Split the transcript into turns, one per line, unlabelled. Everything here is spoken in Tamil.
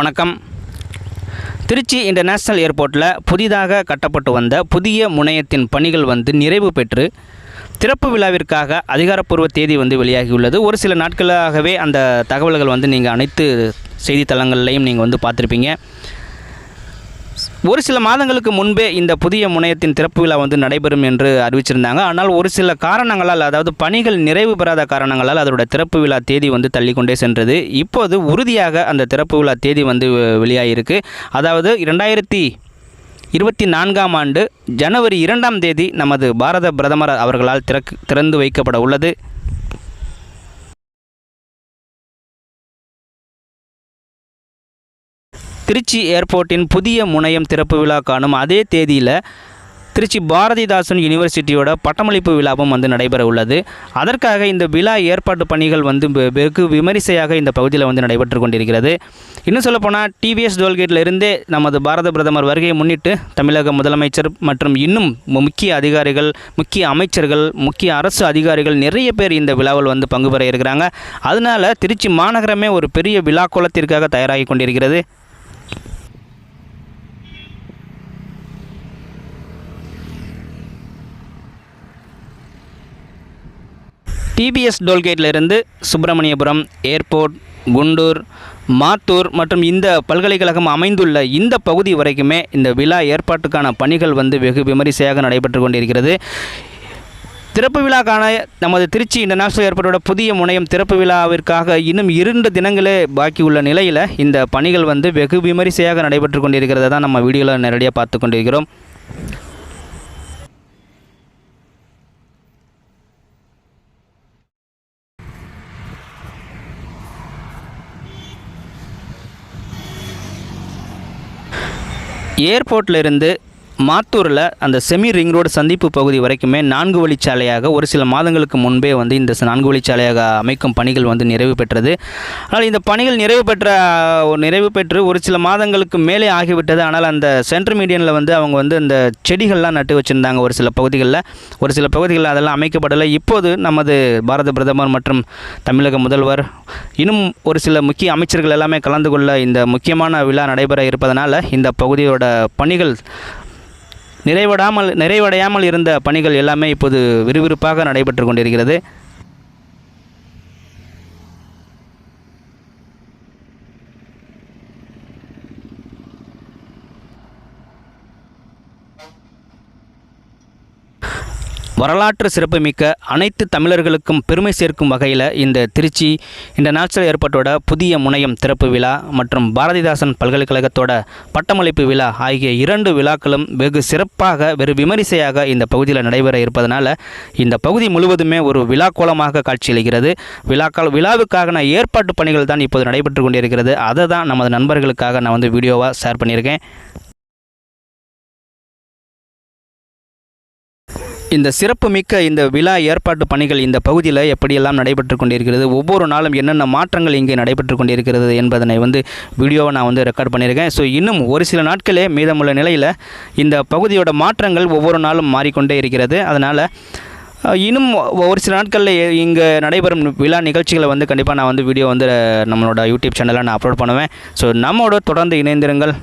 வணக்கம். திருச்சி இன்டர்நேஷ்னல் ஏர்போர்ட்டில் புதிதாக கட்டப்பட்டு வந்த புதிய முனையத்தின் பணிகள் வந்து நிறைவு பெற்று திறப்பு விழாவிற்காக அதிகாரப்பூர்வ தேதி வந்து வெளியாகியுள்ளது. ஒரு சில நாட்களாகவே அந்த தகவல்கள் வந்து நீங்கள் அனைத்து செய்தித்தளங்கள்லையும் நீங்கள் வந்து பார்த்துருப்பீங்க. ஒரு சில மாதங்களுக்கு முன்பே இந்த புதிய முனையத்தின் திறப்பு விழா வந்து நடைபெறும் என்று அறிவிச்சிருந்தாங்க. ஆனால் ஒரு சில காரணங்களால் அதாவது பணிகள் நிறைவு பெறாத காரணங்களால் அதோட திறப்பு விழா தேதி வந்து தள்ளிக்கொண்டே சென்றது. இப்போது உறுதியாக அந்த திறப்பு விழா தேதி வந்து வெளியாகிருக்கு அதாவது இரண்டாயிரத்தி இருபத்தி நான்காம் ஆண்டு ஜனவரி இரண்டாம் தேதி நமது பாரத பிரதமர் அவர்களால் திறக்கு திறந்து வைக்கப்பட உள்ளது. திருச்சி ஏர்போர்ட்டின் புதிய முனையம் திறப்பு விழா காணும் அதே தேதியில் திருச்சி பாரதிதாசன் யூனிவர்சிட்டியோட பட்டமளிப்பு விழாவும் வந்து நடைபெற உள்ளது. அதற்காக இந்த விழா ஏற்பாட்டு பணிகள் வந்து வெ- வெகு விமரிசையாக இந்த பகுதியில் வந்து நடைபெற்று கொண்டிருக்கிறது. இன்னும் சொல்லப்போனால் டிவிஎஸ் டோல்கேட்டிலிருந்தே நமது பாரத பிரதமர் வருகையை முன்னிட்டு தமிழக முதலமைச்சர் மற்றும் இன்னும் முக்கிய அதிகாரிகள் முக்கிய அமைச்சர்கள் முக்கிய அரசு அதிகாரிகள் நிறைய பேர் இந்த விழாவில் வந்து பங்கு பெற இருக்கிறாங்க. அதனால திருச்சி மாநகரமே ஒரு பெரிய விழா கோலத்திற்காக தயாராகி கொண்டிருக்கிறது. டிபிஎஸ் டோல்கேட்டிலிருந்து சுப்பிரமணியபுரம் ஏர்போர்ட் குண்டூர் மாத்தூர் மற்றும் இந்த பல்கலைக்கழகம் அமைந்துள்ள இந்த பகுதி வரைக்குமே இந்த விழா ஏற்பாட்டுக்கான பணிகள் வந்து வெகு விமரிசையாக நடைபெற்று கொண்டிருக்கிறது. திறப்பு விழாக்கான நமது திருச்சி இன்டர்நேஷனல் ஏர்போர்ட்டோட புதிய முனையம் திறப்பு விழாவிற்காக இன்னும் இரண்டு தினங்களே பாக்கி உள்ள நிலையில் இந்த பணிகள் வந்து வெகு விமரிசையாக நடைபெற்று கொண்டிருக்கிறத தான் நம்ம வீடியோவில் நேரடியாக பார்த்து கொண்டிருக்கிறோம். ஏர்போர்ட்லேருந்து மாத்தூரில் அந்த செமி ரிங் ரோடு சந்திப்பு பகுதி வரைக்குமே நான்கு வழிச்சாலையாக ஒரு சில மாதங்களுக்கு முன்பே வந்து இந்த நான்கு வழிச்சாலையாக அமைக்கும் பணிகள் வந்து நிறைவு பெற்றது. ஆனால் இந்த பணிகள் நிறைவு பெற்ற நிறைவு பெற்று ஒரு சில மாதங்களுக்கு மேலே ஆகிவிட்டது. ஆனால் அந்த சென்ட்ரல் மீடியனில் வந்து அவங்க வந்து அந்த செடிகள்லாம் நட்டு வச்சுருந்தாங்க ஒரு சில பகுதிகளில். ஒரு சில பகுதிகளில் அதெல்லாம் அமைக்கப்படலை. இப்போது நமது பாரத பிரதமர் மற்றும் தமிழக முதல்வர் இன்னும் ஒரு சில முக்கிய அமைச்சர்கள் எல்லாமே கலந்து கொள்ள இந்த முக்கியமான விழா நடைபெற இருப்பதனால் இந்த பகுதியோட பணிகள் நிறைவடாமல் நிறைவடையாமல் இருந்த பணிகள் எல்லாமே இப்போது விறுவிறுப்பாக நடைபெற்று கொண்டிருக்கிறது. வரலாற்று சிறப்புமிக்க அனைத்து தமிழர்களுக்கும் பெருமை சேர்க்கும் வகையில் இந்த திருச்சி இன்டர்நேஷனல் ஏர்போர்ட்டோட புதிய முனையம் திறப்பு விழா மற்றும் பாரதிதாசன் பல்கலைக்கழகத்தோட பட்டமளிப்பு விழா ஆகிய இரண்டு விழாக்களும் வெகு சிறப்பாக வெறு விமரிசையாக இந்த பகுதியில் நடைபெற இருப்பதனால இந்த பகுதி முழுவதுமே ஒரு விழா கோலமாக காட்சியளிக்கிறது. விழாக்கள் விழாவுக்கான ஏற்பாட்டு பணிகள் தான் இப்போது நடைபெற்று கொண்டிருக்கிறது. அதை தான் நமது நண்பர்களுக்காக நான் வந்து வீடியோவாக ஷேர் பண்ணியிருக்கேன். இந்த சிறப்புமிக்க இந்த விழா ஏற்பாட்டு பணிகள் இந்த பகுதியில் எப்படியெல்லாம் நடைபெற்று கொண்டிருக்கிறது ஒவ்வொரு நாளும் என்னென்ன மாற்றங்கள் இங்கே நடைபெற்று கொண்டிருக்கிறது என்பதனை வந்து வீடியோவை நான் வந்து ரெக்கார்ட் பண்ணியிருக்கேன். ஸோ இன்னும் ஒரு சில நாட்களே மீதமுள்ள நிலையில் இந்த பகுதியோட மாற்றங்கள் ஒவ்வொரு நாளும் மாறிக்கொண்டே இருக்கிறது. அதனால் இன்னும் ஒரு சில நாட்களில் இங்கே நடைபெறும் விழா நிகழ்ச்சிகளை வந்து கண்டிப்பாக நான் வந்து வீடியோ வந்து நம்மளோட யூடியூப் சேனலில் நான் அப்லோட் பண்ணுவேன். ஸோ நம்மோட தொடர்ந்து இணைந்திருங்கள்.